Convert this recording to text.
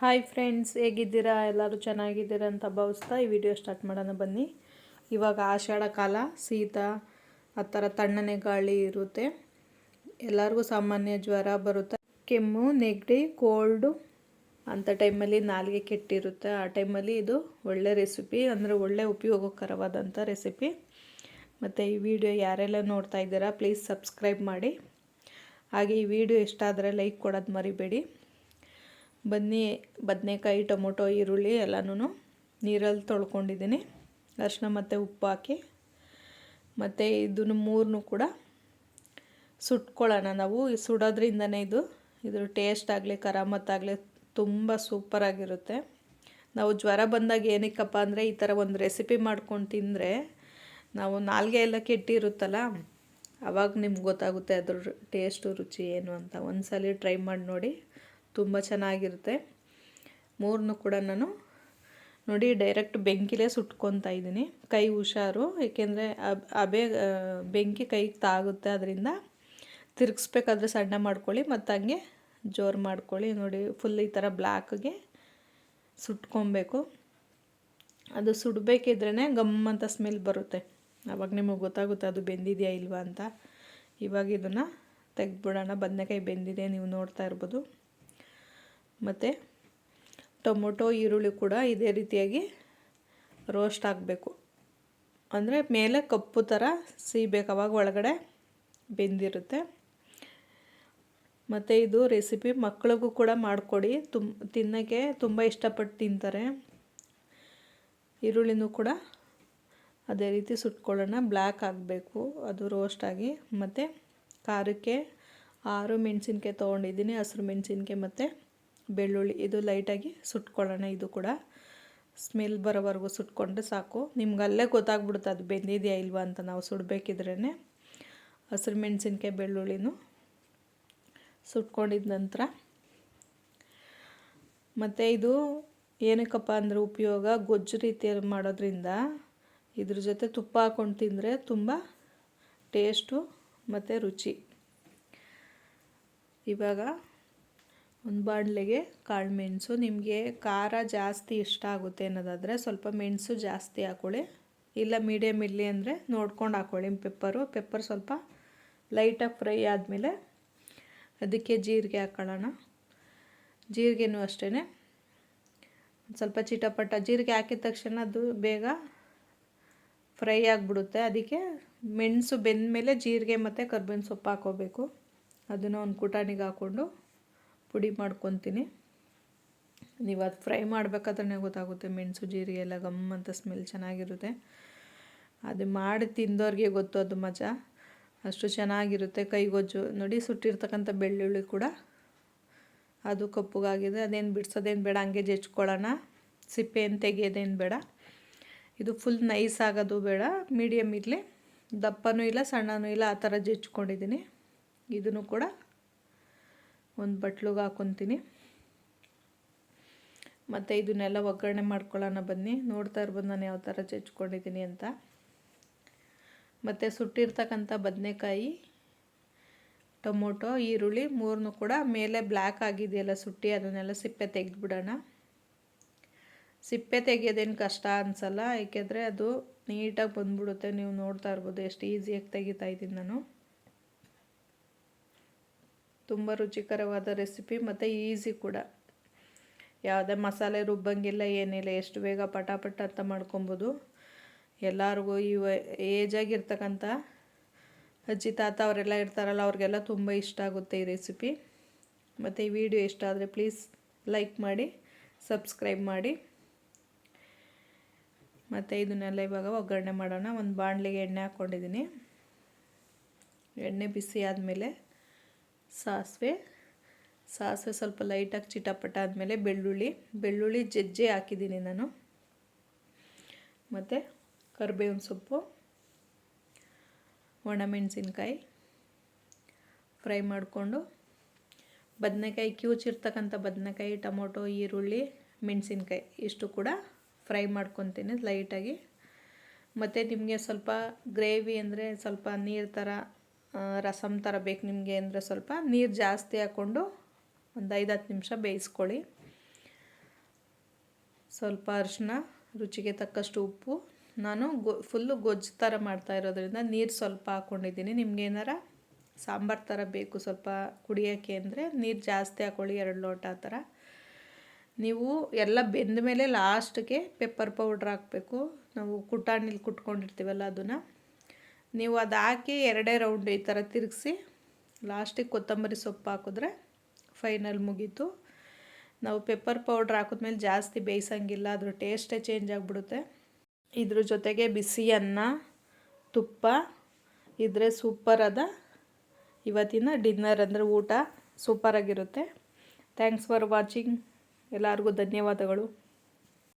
Hi friends ಹೇಗಿದ್ದೀರಾ? ಎಲ್ಲರೂ ಚೆನ್ನಾಗಿದ್ದೀರಾ ಅಂತ ಭಾವಿಸ್ತಾ ಈ ವಿಡಿಯೋ ಸ್ಟಾರ್ಟ್ ಮಾಡೋಣ ಬನ್ನಿ. ಇವಾಗ ಆಷಾಢ ಕಾಲ ಶೀತ ಆ ಥರ ತಣ್ಣನೆ ಗಾಳಿ ಇರುತ್ತೆ. ಎಲ್ಲರಿಗೂ ಸಾಮಾನ್ಯ ಜ್ವರ ಬರುತ್ತೆ. ಕೆಮ್ಮು, ನೆಗಡಿ ಕೋಲ್ಡು ಅಂಥ ಟೈಮಲ್ಲಿ ನಾಲಿಗೆ ಕೆಟ್ಟಿರುತ್ತೆ. ಆ ಟೈಮಲ್ಲಿ ಇದು ಒಳ್ಳೆ ರೆಸಿಪಿ ಅಂದರೆ ಒಳ್ಳೆ ಉಪಯೋಗಕರವಾದಂಥ ರೆಸಿಪಿ ಮತ್ತು ಈ ವಿಡಿಯೋ ಯಾರೆಲ್ಲ ನೋಡ್ತಾ ಇದ್ದೀರಾ ಪ್ಲೀಸ್ ಸಬ್ಸ್ಕ್ರೈಬ್ ಮಾಡಿ. ಹಾಗೆ ಈ ವಿಡಿಯೋ ಇಷ್ಟ ಆದರೆ ಲೈಕ್ ಕೊಡೋದು ಮರಿಬೇಡಿ. ಬನ್ನಿ, ಬದನೆಕಾಯಿ, ಟೊಮೊಟೊ, ಈರುಳ್ಳಿ ಎಲ್ಲನೂ ನೀರಲ್ಲಿ ತೊಳ್ಕೊಂಡಿದ್ದೀನಿ. ಅರಿಶಿನ ಮತ್ತು ಉಪ್ಪು ಹಾಕಿ. ಮತ್ತು ಇದನ್ನು ಮೂರನ್ನು ಕೂಡ ಸುಟ್ಕೊಳ್ಳೋಣ ನಾವು. ಸುಡೋದ್ರಿಂದನೇ ಇದು, ಇದ್ರ ಟೇಸ್ಟ್ ಆಗಲಿ ಕರಾಮತ್ತಾಗಲಿ ತುಂಬ ಸೂಪರಾಗಿರುತ್ತೆ ನಾವು ಜ್ವರ ಬಂದಾಗ ಏನಕ್ಕಪ್ಪ ಅಂದರೆ ಈ ಥರ ಒಂದು ರೆಸಿಪಿ ಮಾಡ್ಕೊಂಡು ತಿಂದರೆ ನಾವು ನಾಲ್ಗೆ ಎಲ್ಲ ಕೆಟ್ಟಿರುತ್ತಲ್ಲ ಆವಾಗ ನಿಮ್ಗೆ ಗೊತ್ತಾಗುತ್ತೆ ಅದ್ರ ಟೇಸ್ಟು ರುಚಿ ಏನು ಅಂತ. ಒಂದು ಸಲ ಟ್ರೈ ಮಾಡಿ ನೋಡಿ. ತುಂಬ ಚೆನ್ನಾಗಿರುತ್ತೆ. ಮೂರನ್ನು ಕೂಡ ನಾನು ನೋಡಿ ಡೈರೆಕ್ಟ್ ಬೆಂಕಿಲೇ ಸುಟ್ಕೊತಾ ಇದ್ದೀನಿ. ಕೈ ಹುಷಾರು, ಏಕೆಂದರೆ ಅಬೇ ಬೆಂಕಿ ಕೈಗೆ ತಾಗುತ್ತೆ ಅದರಿಂದ ತಿರುಗಿಸ್ಬೇಕಾದ್ರೆ ಸಣ್ಣ ಮಾಡ್ಕೊಳ್ಳಿ, ಮತ್ತು ಹಂಗೆ ಜೋರು ಮಾಡ್ಕೊಳ್ಳಿ. ನೋಡಿ ಫುಲ್ ಈ ಥರ ಬ್ಲ್ಯಾಕ್ಗೆ ಸುಟ್ಕೊಬೇಕು. ಅದು ಸುಡಬೇಕಿದ್ರೇ ಗಮ್ ಅಂತ ಸ್ಮೆಲ್ ಬರುತ್ತೆ. ಆವಾಗ ನಿಮಗೆ ಗೊತ್ತಾಗುತ್ತೆ ಅದು ಬೆಂದಿದೆಯಾ ಇಲ್ವಾ ಅಂತ. ಇವಾಗ ಇದನ್ನು ತೆಗೆದ್ಬಿಡೋಣ. ಬದನೆಕಾಯಿ ಬೆಂದಿದೆ, ನೀವು ನೋಡ್ತಾ ಇರ್ಬೋದು. ಮತ್ತು ಟೊಮೊಟೊ, ಈರುಳ್ಳಿ ಕೂಡ ಇದೇ ರೀತಿಯಾಗಿ ರೋಸ್ಟ್ ಆಗಬೇಕು. ಅಂದರೆ ಮೇಲೆ ಕಪ್ಪು ಥರ ಸೀಬೇಕು, ಅವಾಗ ಒಳಗಡೆ ಬೆಂದಿರುತ್ತೆ. ಮತ್ತು ಇದು ರೆಸಿಪಿ ಮಕ್ಕಳಿಗೂ ಕೂಡ ಮಾಡಿಕೊಡಿ. ತುಂಬ ತಿನ್ನೋಕ್ಕೆ ತುಂಬ ಇಷ್ಟಪಟ್ಟು ತಿಂತಾರೆ. ಈರುಳ್ಳಿನೂ ಕೂಡ ಅದೇ ರೀತಿ ಸುಟ್ಕೊಳ್ಳೋಣ. ಬ್ಲ್ಯಾಕ್ ಆಗಬೇಕು, ಅದು ರೋಸ್ಟಾಗಿ ಮತ್ತು ಖಾರಕ್ಕೆ ಆರು ಮೆಣಸಿನ್ಕಾಯಿ ತೊಗೊಂಡಿದ್ದೀನಿ, ಹಸಿರು ಮೆಣಸಿನ್ಕಾಯಿ ಮತ್ತು ಬೆಳ್ಳುಳ್ಳಿ ಇದು ಲೈಟಾಗಿ ಸುಟ್ಕೊಳ್ಳೋಣ ಇದು ಕೂಡ. ಸ್ಮೆಲ್ ಬರೋವರೆಗೂ ಸುಟ್ಕೊಂಡ್ರೆ ಸಾಕು. ನಿಮ್ಗೆ ಅಲ್ಲೇ ಗೊತ್ತಾಗ್ಬಿಡುತ್ತೆ ಅದು ಬೆಂದಿದೆಯಾ ಇಲ್ವಾ ಅಂತ ನಾವು ಸುಡಬೇಕಿದ್ರೇ ಹಸಿರು ಮೆಣಸಿನ್ಕಾಯಿ ಬೆಳ್ಳುಳ್ಳಿನೂ ಸುಟ್ಕೊಂಡಿದ ನಂತರ. ಮತ್ತು ಇದು ಏನಕ್ಕಪ್ಪ ಅಂದರೆ ಉಪಯೋಗ ಗೊಜ್ಜು ರೀತಿಯಲ್ಲಿ ಮಾಡೋದ್ರಿಂದ ಇದ್ರ ಜೊತೆ ತುಪ್ಪ ಹಾಕ್ಕೊಂಡು ತಿಂದರೆ ತುಂಬ ಟೇಸ್ಟು ಮತ್ತು ರುಚಿ. ಇವಾಗ ಒಂದು ಬಾಣಲೆಗೆ ಕಾಳು ಮೆಣಸು. ನಿಮಗೆ ಖಾರ ಜಾಸ್ತಿ ಇಷ್ಟ ಆಗುತ್ತೆ ಅನ್ನೋದಾದರೆ ಸ್ವಲ್ಪ ಮೆಣಸು ಜಾಸ್ತಿ ಹಾಕ್ಕೊಳ್ಳಿ ಇಲ್ಲ ಮೀಡಿಯಮ್ ಇರಲಿ ಅಂದರೆ ನೋಡ್ಕೊಂಡು ಹಾಕ್ಕೊಳ್ಳಿ ಪೆಪ್ಪರು ಪೆಪ್ಪರ್ ಸ್ವಲ್ಪ ಲೈಟಾಗಿ ಫ್ರೈ ಆದಮೇಲೆ ಅದಕ್ಕೆ ಜೀರಿಗೆ ಹಾಕೊಳ್ಳೋಣ. ಜೀರಿಗೆನೂ ಅಷ್ಟೇ ಸ್ವಲ್ಪ ಚಿಟಪಟ. ಜೀರಿಗೆ ಹಾಕಿದ ತಕ್ಷಣ ಅದು ಬೇಗ ಫ್ರೈ ಆಗಿಬಿಡುತ್ತೆ. ಅದಕ್ಕೆ ಮೆಣಸು ಬೆಂದ ಮೇಲೆ ಜೀರಿಗೆ ಮತ್ತು ಕರ್ಬೇವಿನ ಸೊಪ್ಪು ಹಾಕೋಬೇಕು. ಅದನ್ನು ಒಂದು ಕುಟಾಣಿಗೆ ಹಾಕ್ಕೊಂಡು ಪುಡಿ ಮಾಡ್ಕೊತೀನಿ. ನೀವು ಅದು ಫ್ರೈ ಮಾಡಬೇಕಾದ್ರೆ ಗೊತ್ತಾಗುತ್ತೆ, ಮೆಣಸು, ಜೀರಿಗೆ ಎಲ್ಲ ಗಮ್ ಅಂತ ಸ್ಮೆಲ್ ಚೆನ್ನಾಗಿರುತ್ತೆ. ಅದು ಮಾಡಿ ತಿಂದವ್ರಿಗೆ ಗೊತ್ತು ಅದು ಮಜಾ. ಅಷ್ಟು ಚೆನ್ನಾಗಿರುತ್ತೆ ಕೈಗೊಜ್ಜು ನೋಡಿ ಸುಟ್ಟಿರ್ತಕ್ಕಂಥ ಬೆಳ್ಳುಳ್ಳಿ ಕೂಡ ಅದು ಕಪ್ಪುಗಾಗಿದೆ. ಅದೇನು ಬಿಡ್ಸೋದೇನು ಬೇಡ, ಹಂಗೆ ಜಚ್ಕೊಳ್ಳೋಣ ಸಿಪ್ಪೆ ಏನು ತೆಗಿಯೋದೇನು ಬೇಡ. ಇದು ಫುಲ್ ನೈಸ್ ಆಗೋದು ಬೇಡ. ಮೀಡಿಯಮ್ ಇರಲಿ. ದಪ್ಪನೂ ಇಲ್ಲ, ಸಣ್ಣನೂ ಇಲ್ಲ, ಆ ಥರ ಜಜ್ಕೊಂಡಿದ್ದೀನಿ ಇದನ್ನು ಕೂಡ ಒಂದು ಬಟ್ಲಿಗೆ ಹಾಕೊತೀನಿ. ಮತ್ತು ಇದನ್ನೆಲ್ಲ ಒಗ್ಗರಣೆ ಮಾಡ್ಕೊಳ್ಳೋಣ ಬನ್ನಿ. ನೋಡ್ತಾ ಇರ್ಬೋದು ನಾನು ಯಾವ ಥರ ಚಚ್ಕೊಂಡಿದ್ದೀನಿ ಅಂತ. ಮತ್ತು ಸುಟ್ಟಿರ್ತಕ್ಕಂಥ ಬದನೆಕಾಯಿ, ಟೊಮೊಟೊ, ಈರುಳ್ಳಿ ಮೂರನ್ನು ಕೂಡ ಮೇಲೆ ಬ್ಲ್ಯಾಕ್ ಆಗಿದೆಯಲ್ಲ ಸುಟ್ಟಿ, ಅದನ್ನೆಲ್ಲ ಸಿಪ್ಪೆ ತೆಗೆದ್ಬಿಡೋಣ. ಸಿಪ್ಪೆ ತೆಗೆಯೋದೇನು ಕಷ್ಟ ಅನಿಸಲ್ಲ, ಏಕೆಂದರೆ ಅದು ನೀಟಾಗಿ ಬಂದ್ಬಿಡುತ್ತೆ. ನೀವು ನೋಡ್ತಾ ಇರ್ಬೋದು, ಎಷ್ಟು ಈಸಿಯಾಗಿ ತೆಗಿತಾ ಇದ್ದೀನಿ ನಾನು. ತುಂಬ ರುಚಿಕರವಾದ ರೆಸಿಪಿ ಮತ್ತು ಈಸಿ ಕೂಡ. ಯಾವುದೇ ಮಸಾಲೆ ರುಬ್ಬಂಗಿಲ್ಲ, ಏನಿಲ್ಲ, ಎಷ್ಟು ಬೇಗ ಪಟಾಪಟ ಅಂತ ಮಾಡ್ಕೊಬೋದು. ಎಲ್ಲರಿಗೂ ಈ ಏಜಾಗಿರ್ತಕ್ಕಂಥ ಅಜ್ಜಿ, ತಾತ ಅವರೆಲ್ಲ ಇರ್ತಾರಲ್ಲ, ಅವ್ರಿಗೆಲ್ಲ ತುಂಬ ಇಷ್ಟ ಆಗುತ್ತೆ ಈ ರೆಸಿಪಿ. ಮತ್ತು ಈ ವಿಡಿಯೋ ಇಷ್ಟ ಆದರೆ ಪ್ಲೀಸ್ ಲೈಕ್ ಮಾಡಿ, ಸಬ್ಸ್ಕ್ರೈಬ್ ಮಾಡಿ. ಮತ್ತು ಇದನ್ನೆಲ್ಲ ಇವಾಗ ಒಗ್ಗರಣೆ ಮಾಡೋಣ. ಒಂದು ಬಾಣಲಿಗೆ ಎಣ್ಣೆ ಹಾಕ್ಕೊಂಡಿದ್ದೀನಿ. ಎಣ್ಣೆ ಬಿಸಿ ಆದಮೇಲೆ ಸಾಸಿವೆ ಸಾಸಿವೆ ಸ್ವಲ್ಪ ಲೈಟಾಗಿ ಚಿಟಪಟ ಆದಮೇಲೆ ಬೆಳ್ಳುಳ್ಳಿ ಬೆಳ್ಳುಳ್ಳಿ ಜಜ್ಜೆ ಹಾಕಿದ್ದೀನಿ ನಾನು. ಮತ್ತು ಕರಿಬೇವಿನ ಸೊಪ್ಪು, ಒಣಮೆಣಸಿನ್ಕಾಯಿ, ಫ್ರೈ ಮಾಡಿಕೊಂಡು ಬದನೆಕಾಯಿ, ಕ್ಯೂಚಿರ್ತಕ್ಕಂಥ ಬದನೆಕಾಯಿ, ಟೊಮೊಟೊ, ಈರುಳ್ಳಿ, ಮೆಣಸಿನ್ಕಾಯಿ ಇಷ್ಟು ಕೂಡ ಫ್ರೈ ಮಾಡ್ಕೊತೀನಿ ಲೈಟಾಗಿ ಮತ್ತು ನಿಮಗೆ ಸ್ವಲ್ಪ ಗ್ರೇವಿ ಅಂದರೆ ಸ್ವಲ್ಪ ನೀರು ಥರ ರಸಮ್ ಥರ ಬೇಕು ನಿಮಗೆ ಅಂದರೆ ಸ್ವಲ್ಪ ನೀರು ಜಾಸ್ತಿ ಹಾಕ್ಕೊಂಡು ಒಂದು ಐದು ಹತ್ತು ನಿಮಿಷ ಬೇಯಿಸ್ಕೊಳ್ಳಿ. ಸ್ವಲ್ಪ ಅರಿಶಿನ, ರುಚಿಗೆ ತಕ್ಕಷ್ಟು ಉಪ್ಪು. ನಾನು ಗೊ ಫುಲ್ಲು ಗೊಜ್ಜು ಥರ ಮಾಡ್ತಾ ಇರೋದ್ರಿಂದ ನೀರು ಸ್ವಲ್ಪ ಹಾಕ್ಕೊಂಡಿದ್ದೀನಿ ನಿಮ್ಗೇನಾರ ಸಾಂಬಾರು ಥರ ಬೇಕು ಸ್ವಲ್ಪ ಕುಡಿಯೋಕ್ಕೆ ಅಂದರೆ ನೀರು ಜಾಸ್ತಿ ಹಾಕ್ಕೊಳ್ಳಿ ಎರಡು ಲೋಟ ಆ ಥರ ನೀವು ಎಲ್ಲ ಬೆಂದ ಮೇಲೆ ಲಾಸ್ಟ್ಗೆ ಪೆಪ್ಪರ್ ಪೌಡ್ರ್ ಹಾಕಬೇಕು. ನಾವು ಕುಟಾಣಿಲಿ ಕುಟ್ಕೊಂಡಿರ್ತೀವಲ್ಲ ಅದನ್ನು. ನೀವು ಅದು ಹಾಕಿ ಎರಡೇ ರೌಂಡ್ ಈ ಥರ ತಿರುಗಿಸಿ ಲಾಸ್ಟಿಗೆ ಕೊತ್ತಂಬರಿ ಸೊಪ್ಪು ಹಾಕಿದ್ರೆ ಫೈನಲ್ ಮುಗೀತು. ನಾವು ಪೆಪ್ಪರ್ ಪೌಡ್ರ್ ಹಾಕಿದ್ಮೇಲೆ ಜಾಸ್ತಿ ಬೇಯಿಸೋಂಗಿಲ್ಲ, ಅದ್ರ ಟೇಸ್ಟೇ ಚೇಂಜ್ ಆಗಿಬಿಡುತ್ತೆ. ಇದ್ರ ಜೊತೆಗೆ ಬಿಸಿ ಅನ್ನ ತುಪ್ಪ, ಇದ್ರೆ ಸೂಪರ್ ಅದ ಇವತ್ತಿನ ಡಿನ್ನರ್ ಅಂದರೆ ಊಟ ಸೂಪರಾಗಿರುತ್ತೆ ಥ್ಯಾಂಕ್ಸ್ ಫಾರ್ ವಾಚಿಂಗ್ ಎಲ್ಲರಿಗೂ ಧನ್ಯವಾದಗಳು.